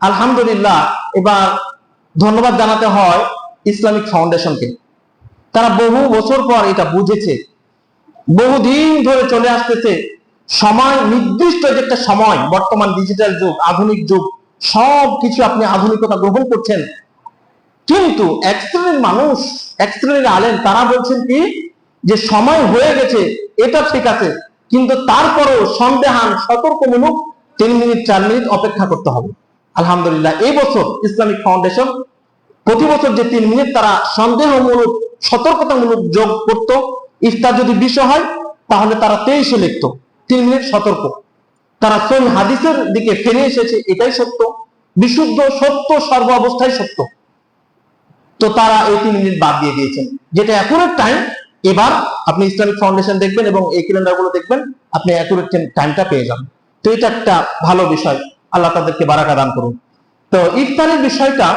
আলহামদুলিল্লাহ, এবার ধন্যবাদ জানাতে হয় ইসলামিক ফাউন্ডেশনকে। তারা বহু বছর পর এটা বুঝেছে। বহুদিন ধরে চলে আসতেছে। সময় নির্দিষ্ট যে একটা সময়, বর্তমান ডিজিটাল যুগ, আধুনিক যুগ সব কিছু আপনি আধুনিকতা গ্রহণ করছেন। কিন্তু এক শ্রেণির মানুষ, এক শ্রেণির আলেন তারা বলছেন কি, যে সময় হয়ে গেছে, এটা ঠিক আছে, কিন্তু তারপরও সন্দেহান, সতর্কমূলক তিন মিনিট, চার মিনিট অপেক্ষা করতে হবে। আলহামদুলিল্লাহ, এই বছর ইসলামিক ফাউন্ডেশন প্রতি বছর যে তিন মিনিট তারা সন্দেহমূলক, সতর্কতামূলক যোগ করত, ইফতার যদি বিষয় হয়, তাহলে তারা তেইশে লিখত। তিন মিনিট সতর্ক। তারা সই হাদিসের দিকে ফিরে এসেছে, এটাই সত্য। বিশুদ্ধ, সত্য, সর্ব অবস্থায় সত্য। তো তারা এই তিন মিনিট বাদ দিয়ে দিয়েছেন। যেটা অ্যাকুরেট টাইম এবার আপনি ইসলামিক ফাউন্ডেশন দেখবেন এবং এই ক্যালেন্ডারগুলো দেখবেন, আপনি অ্যাকুরেট টাইমটা পেয়ে যাবেন। তো এটা একটা ভালো বিষয়। আল্লাহ তাদেরকে বারাকা দান করুন। তো ইফতারের বিষয়টা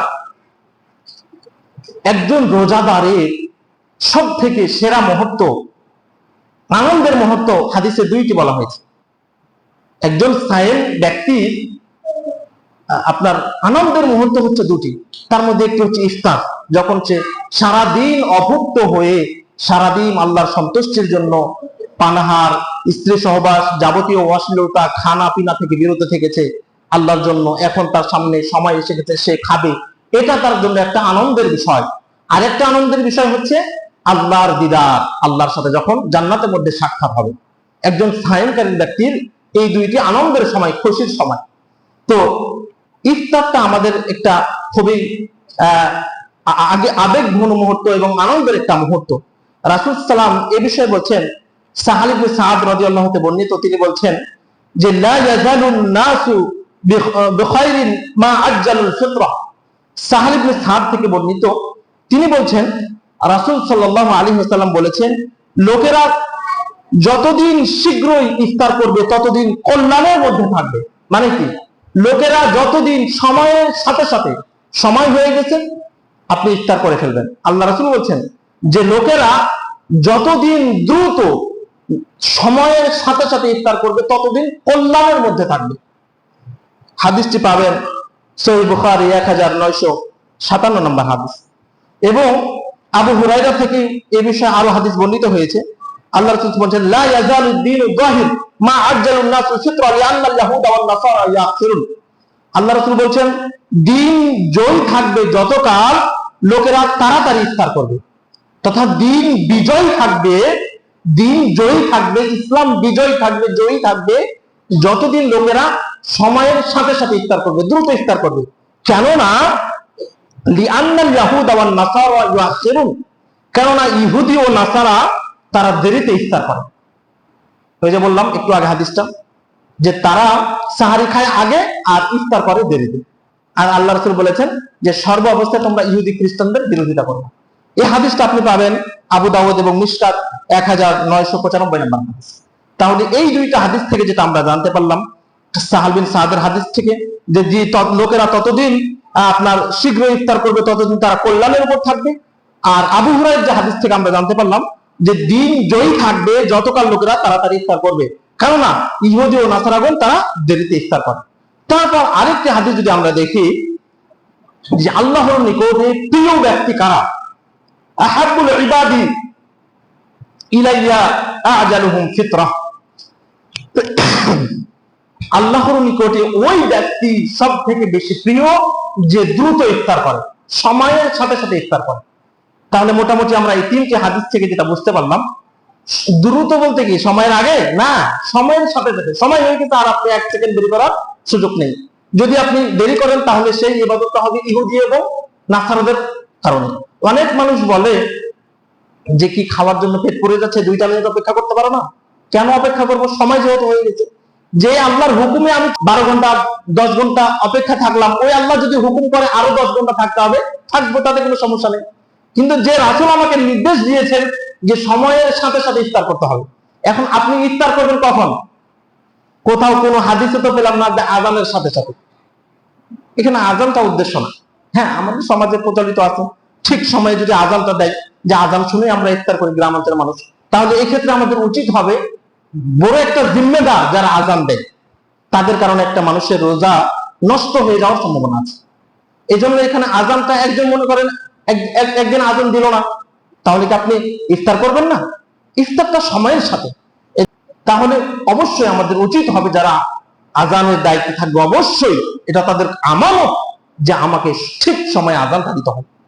একজন রোজাদারের সব থেকে সেরা মুহূর্ত আনন্দের মুহূর্ত হাদিসে দুইটি বলা হয়েছে। একজন সায়েম ব্যক্তির আপনার আনন্দের মুহূর্ত হচ্ছে দুটি। তার মধ্যে একটি হচ্ছে ইফতার, যখন সে সারাদিন অভুক্ত হয়ে সারাদিন আল্লাহর সন্তুষ্টির জন্য পানাহার, স্ত্রী সহবাস, যাবতীয় অশ্লীলতা খানা পিনা থেকে বিরত থেকেছে আল্লাহর জন্য এখন তার সামনে সময় এসে গেছে, সে খাবে। এটা তার জন্য একটা আনন্দের বিষয়। আরেকটা আনন্দের বিষয় হচ্ছে আল্লাহর দিদার, আল্লাহর সাথে যখন জান্নাতের মধ্যে সাক্ষাৎ হবে। একজন সায়নকারী ব্যক্তির এই দুইটি আনন্দের সময়, খুশির সময়। তো ইফতারটা আমাদের একটা খুবই আগে আবেগ ঘন মুহূর্ত এবং আনন্দের একটা মুহূর্ত। রাসুল সালাম এ বিষয়ে বলছেন সাহালিব সাদ রাজি আল্লাহতে বর্ণিত, তিনি বলছেন যে ইয়াজালুন নাসু থেকে বর্ণিত। তিনি বলছেন, রাসূল সাল্লাল্লাহু আলাইহি ওয়াসাল্লাম বলেছেন, লোকেরা যতদিন শীঘ্রই ইফতার করবে, ততদিন কল্যাণের মধ্যে থাকবে। মানে কি? লোকেরা যতদিন সময়ের সাথে সাথে, সময় হয়ে গেছে, আপনি ইফতার করে ফেলবেন। আল্লাহ রাসুল বলছেন যে লোকেরা যতদিন দ্রুত সময়ের সাথে সাথে ইফতার করবে, ততদিন কল্যাণের মধ্যে থাকবে। হাদিসটি পাবেন সহি বুখারি এক হাজার নয়শো সাতান্ন নম্বর হাদিস। এবং আবু হুরাইরা থেকে এ বিষয়ে আরও হাদিস বর্ণিত হয়েছে। আল্লাহ রাসূল বলেন লা ইয়াজালু দ্বীনু যাহির মা আজ্জালুন নাসু ফিতরা লিআন্না আল-ইয়াহুদা ওয়ান নাসারা ইয়াখিরুন আল্লাহ রাসূল বলছেন, দিন জয় থাকবে যতকাল লোকেরা তাড়াতাড়ি ইফতার করবে। তথা দিন বিজয় থাকবে, দিন জয়ী থাকবে, ইসলাম বিজয় থাকবে, জয়ী থাকবে যতদিন লোকেরা সময়ের সাথে সাথে ইফতার করবে, দ্রুত ইফতার করবে। কেননা কেননা, ইহুদি ও নাসারা তারা দেরিতে ইফতার করে। ওই যে বললাম, একটু আগে হাদিসটা, যে তারা সাহারি খায় আগে আর ইফতার করে দেরিতে। আর আল্লাহ রসুল বলেছেন যে, সর্ব অবস্থায় তোমরা ইহুদি খ্রিস্টানদের বিরোধিতা করো এই হাদিসটা আপনি পাবেন আবু দাউদ এবং মিসকাত এক হাজার নয়শো পঁচানব্বই নম্বর হাদিস। তাহলে এই দুইটা হাদিস থেকে যেটা আমরা জানতে পারলাম, সাহাল বিন সাহাদের হাদিস থেকে, যে লোকেরা ততদিন আপনার শীঘ্র ইফতার করবে, ততদিন তারা কল্যাণের উপর থাকবে। আর আবু হুরাইর যে হাদিস থেকে আমরা জানতে পারলাম, যে দিন জয়ী থাকবে যতকাল লোকেরা তাড়াতাড়ি ইফতার করবে। কেননা ইহুদি ও নাসারাগণ তারা দেরিতে ইফতার করে। তারপর আরেকটি হাদিস যদি আমরা দেখি, যে আল্লাহর নিকটে প্রিয় ব্যক্তি কারা? আহাবুল ইবাদি ইলাইয়া আজালুহুম ফিতরা। আল্লাহর নিকটে ওই ব্যক্তি সব থেকে বেশি প্রিয় যে দ্রুত ইফতার করে, সময়ের সাথে সাথে ইফতার করে। তাহলে মোটামুটি আমরা এই তিনটি হাদিস থেকে যেটা বুঝতে পারলাম, দ্রুত বলতে কি সময়ের আগে? না, সময়ের সাথে সাথে। সময় হয়ে কিন্তু আর আপনি এক সেকেন্ড দেরি করার সুযোগ নেই। যদি আপনি দেরি করেন তাহলে সেই ইবাদতটা হবে ইহুদি এবং নাসারদের কারণে। অনেক মানুষ বলে যে কি খাওয়ার জন্য পেট পড়ে যাচ্ছে, দুইটা মিনিট অপেক্ষা করতে পারো না? কেন অপেক্ষা করব? সময় যেহেতু হয়ে গেছে। যে আল্লাহর হুকুমে আমি বারো ঘণ্টা, দশ ঘণ্টা অপেক্ষা থাকলাম, ওই আল্লাহ যদি হুকুম করে আরও দশ ঘণ্টা থাকতে হবে, থাকব, তাতে কোনো সমস্যা নেই। কিন্তু যে রাসুল আমাকে নির্দেশ দিয়েছেন যে সময়ের সাথে সাথে ইফতার করতে হবে। এখন আপনি ইফতার করবেন কখন? কোথাও কোনো হাদিসে তো পেলাম না যে আজানের সাথে সাথে। এখানে আজানটা উদ্দেশ্য না। হ্যাঁ আমাদের সমাজে প্রচলিত আছে। ঠিক সময়ে যদি আজানটা দেয়, যে আজান শুনে আমরা ইফতার করি, গ্রামাঞ্চলের মানুষ। তাহলে এক্ষেত্রে আমাদের উচিত হবে বড় একটা জিম্মেদার যারা আজান দেয়, তাদের কারণে একটা মানুষের রোজা নষ্ট হয়ে যাওয়ার সম্ভাবনা আছে। এই জন্য এখানে আজানটা একজন মনে করেন, এক- এক- একদিন আজান দিল না, তাহলে কি আপনি ইফতার করবেন না? ইফতারটা সময়ের সাথে। তাহলে অবশ্যই আমাদের উচিত হবে যারা আজানের দায়িত্বে থাকবে, অবশ্যই এটা তাদের আমানত যে আমাকে ঠিক সময়ে আজানটা দিতে হবে।